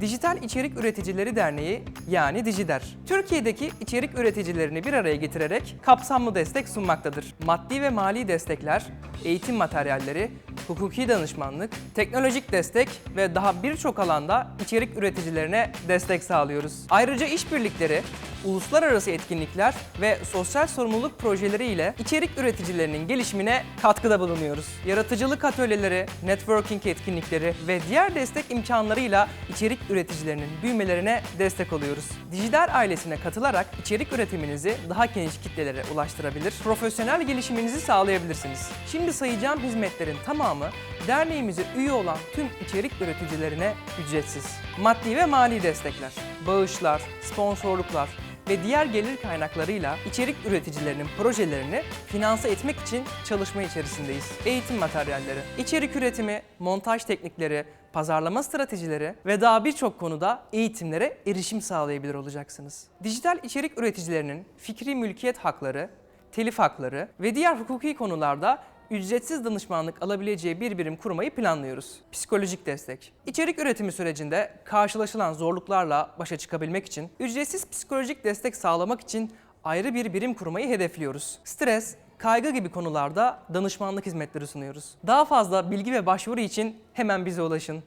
Dijital İçerik Üreticileri Derneği yani Dijider, Türkiye'deki içerik üreticilerini bir araya getirerek kapsamlı destek sunmaktadır. Maddi ve mali destekler, eğitim materyalleri, hukuki danışmanlık, teknolojik destek ve daha birçok alanda içerik üreticilerine destek sağlıyoruz. Ayrıca işbirlikleri, uluslararası etkinlikler ve sosyal sorumluluk projeleri ile içerik üreticilerinin gelişimine katkıda bulunuyoruz. Yaratıcılık atölyeleri, networking etkinlikleri ve diğer destek imkanlarıyla içerik üreticilerinin büyümelerine destek oluyoruz. Dijital ailesine katılarak içerik üretiminizi daha geniş kitlelere ulaştırabilir, profesyonel gelişiminizi sağlayabilirsiniz. Şimdi sayacağım hizmetlerin tamamı derneğimize üye olan tüm içerik üreticilerine ücretsiz. Maddi ve mali destekler, bağışlar, sponsorluklar, ve diğer gelir kaynaklarıyla içerik üreticilerinin projelerini finanse etmek için çalışma içerisindeyiz. Eğitim materyalleri, içerik üretimi, montaj teknikleri, pazarlama stratejileri ve daha birçok konuda eğitimlere erişim sağlayabilir olacaksınız. Dijital içerik üreticilerinin fikri mülkiyet hakları, telif hakları ve diğer hukuki konularda ücretsiz danışmanlık alabileceği bir birim kurmayı planlıyoruz. Psikolojik destek. İçerik üretimi sürecinde karşılaşılan zorluklarla başa çıkabilmek için ücretsiz psikolojik destek sağlamak için ayrı bir birim kurmayı hedefliyoruz. Stres, kaygı gibi konularda danışmanlık hizmetleri sunuyoruz. Daha fazla bilgi ve başvuru için hemen bize ulaşın.